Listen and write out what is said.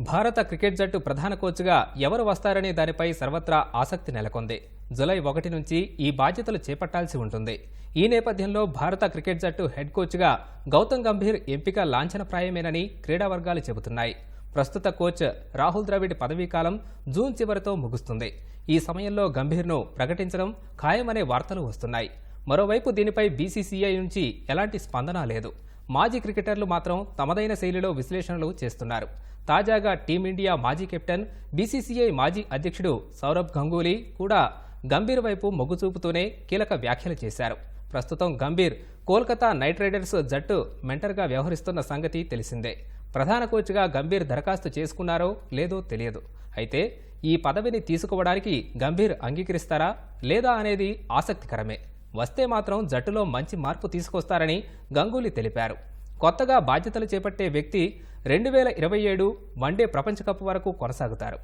భారత క్రికెట్ జట్టు ప్రధాన కోచ్గా ఎవరు వస్తారనే దానిపై సర్వత్రా ఆసక్తి నెలకొంది. జులై ఒకటి నుంచి ఈ బాధ్యతలు చేపట్టాల్సి ఉంటుంది. ఈ నేపథ్యంలో భారత క్రికెట్ జట్టు హెడ్ కోచ్గా గౌతమ్ గంభీర్ ఎంపిక లాంఛనప్రాయమేనని క్రీడా వర్గాలు చెబుతున్నాయి. ప్రస్తుత కోచ్ రాహుల్ ద్రవిడ్ పదవీకాలం జూన్ చివరితో ముగుస్తుంది. ఈ సమయంలో గంభీర్ను ప్రకటించడం ఖాయమనే వార్తలు వస్తున్నాయి. మరోవైపు దీనిపై బీసీసీఐ నుంచి ఎలాంటి స్పందన లేదు. మాజీ క్రికెటర్లు మాత్రం తమదైన శైలిలో విశ్లేషణలు చేస్తున్నారు. తాజాగా టీమిండియా మాజీ కెప్టెన్ బీసీసీఐ మాజీ అధ్యక్షుడు సౌరభ్ గంగూలీ కూడా గంభీర్ వైపు మొగ్గు చూపుతూనే కీలక వ్యాఖ్యలు చేశారు. ప్రస్తుతం గంభీర్ కోల్కతా నైట్ రైడర్స్ జట్టు మెంటర్గా వ్యవహరిస్తున్న సంగతి తెలిసిందే. ప్రధాన కోచ్గా గంభీర్ దరఖాస్తు చేసుకున్నారో లేదో తెలియదు. అయితే ఈ పదవిని తీసుకోవడానికి గంభీర్ అంగీకరిస్తారా లేదా అనేది ఆసక్తికరమే. వస్తే మాత్రం జట్టులో మంచి మార్పు తీసుకొస్తారని గంగూలీ తెలిపారు. కొత్తగా బాధ్యతలు చేపట్టే వ్యక్తి రెండు వేల ఇరవై ఏడు వన్డే ప్రపంచకప్ వరకు కొనసాగుతారు.